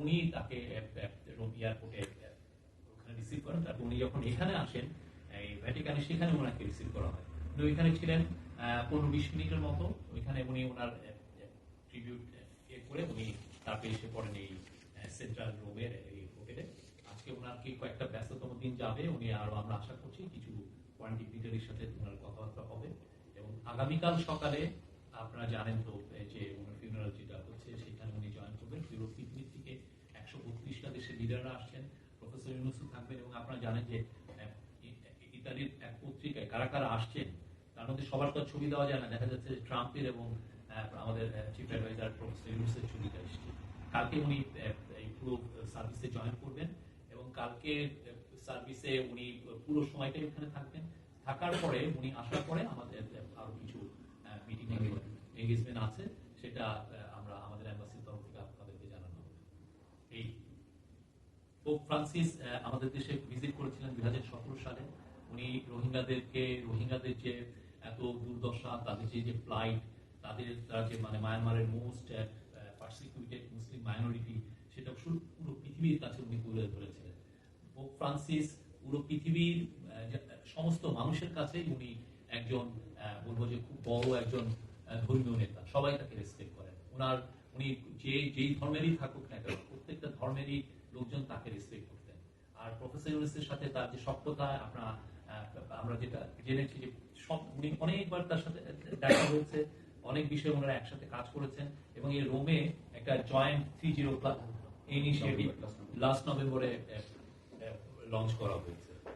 উনি তাকে এয়ারপোর্টে ওখানে রিসিভ করেন। তারপর উনি যখন এখানে আসেন, এই ভ্যাটিকানে সেখানে ওনাকে রিসিভ করা হয়। উনি ওইখানে ছিলেন পনেরো বিশ মিনিটের মতো। ওইখানে উনি ওনার ট্রিবিউট এ করে উনি তারপরে এসে পড়েন এই সেন্ট্রাল রোমের এই হোটেলে আজকে ওনার কি কয়েকটা ব্যস্ততম দিন যাবে, উনি আরও আমরা আশা করছি কিছু কোয়ান্টিপিটারের সাথে ওনার কথাবার্তা হবে। এবং আগামীকাল সকালে আপনারা জানেন তো যে ওনার ফিউনারাল যেটা হচ্ছে, সেখানে উনি জয়েন করবেন ইউরোপ পৃথিবীর থেকে। একশো বত্রিশটা দেশের লিডাররা আসছেন প্রফেসর ইউনুসু থাকবেন এবং আপনারা জানেন যে ইতালির এক পত্রিকায় কারা কারা আসছেন তার মধ্যে সবার তো ছবি দেওয়া যায় না। দেখা যাচ্ছে যে ট্রাম্পের এবং আমাদের চিফ অ্যাডভাইজার প্রফেসর ইউনুসের ছবিটা এসছে। কালকে উনি এই পুরো সার্ভিসে জয়েন করবেন এবং কালকে সার্ভিসে উনি পুরো সময়টাই ওখানে থাকবেন। থাকার পরে উনি আসার পরে আমাদের আরও কিছু মিটিং এঙ্গেজমেন্ট আছে। সেটা আহ, আমরা আমাদের এম্বাসির তরফ থেকে আপনাদেরকে জানানো হবে এই পোপ ফ্রান্সিস আমাদের দেশে ভিজিট করেছিলেন দুই হাজার সতেরো সালে। উনি রোহিঙ্গাদেরকে, রোহিঙ্গাদের যে এত দুর্দশা, তাদের যে যে ফ্লাইট তাদের, তারা যে মানে মায়ানমারের মোস্ট পার্সিকিউটেড মুসলিম মাইনরিটি সেটা পুরো পৃথিবীর কাছে উনি তুলে ধরেছিলেন। পোপ ফ্রান্সিস পুরো পৃথিবীর সমস্ত মানুষের কাছেই উনি একজন বলব যে খুব বড় একজন ধর্মীয় নেতা। সবাই তাকে রেসপেক্ট করেন। ওনার উনি যে, যেই ধর্মেরই থাকুক না কেন, প্রত্যেকটা ধর্মেরই লোকজন তাকে রেসপেক্ট করতেন। আর প্রফেসর ইউনুসের সাথে তার যে সভ্যতা আপনার আমরা যেটা জেনেছি যে সব উনি অনেকবার তার সাথে দেখা হয়েছে অনেক বিষয়ে ওনারা একসাথে কাজ করেছেন এবং এই রোমে একটা joint three zero initiative last নভেম্বরে লঞ্চ করা হয়েছে।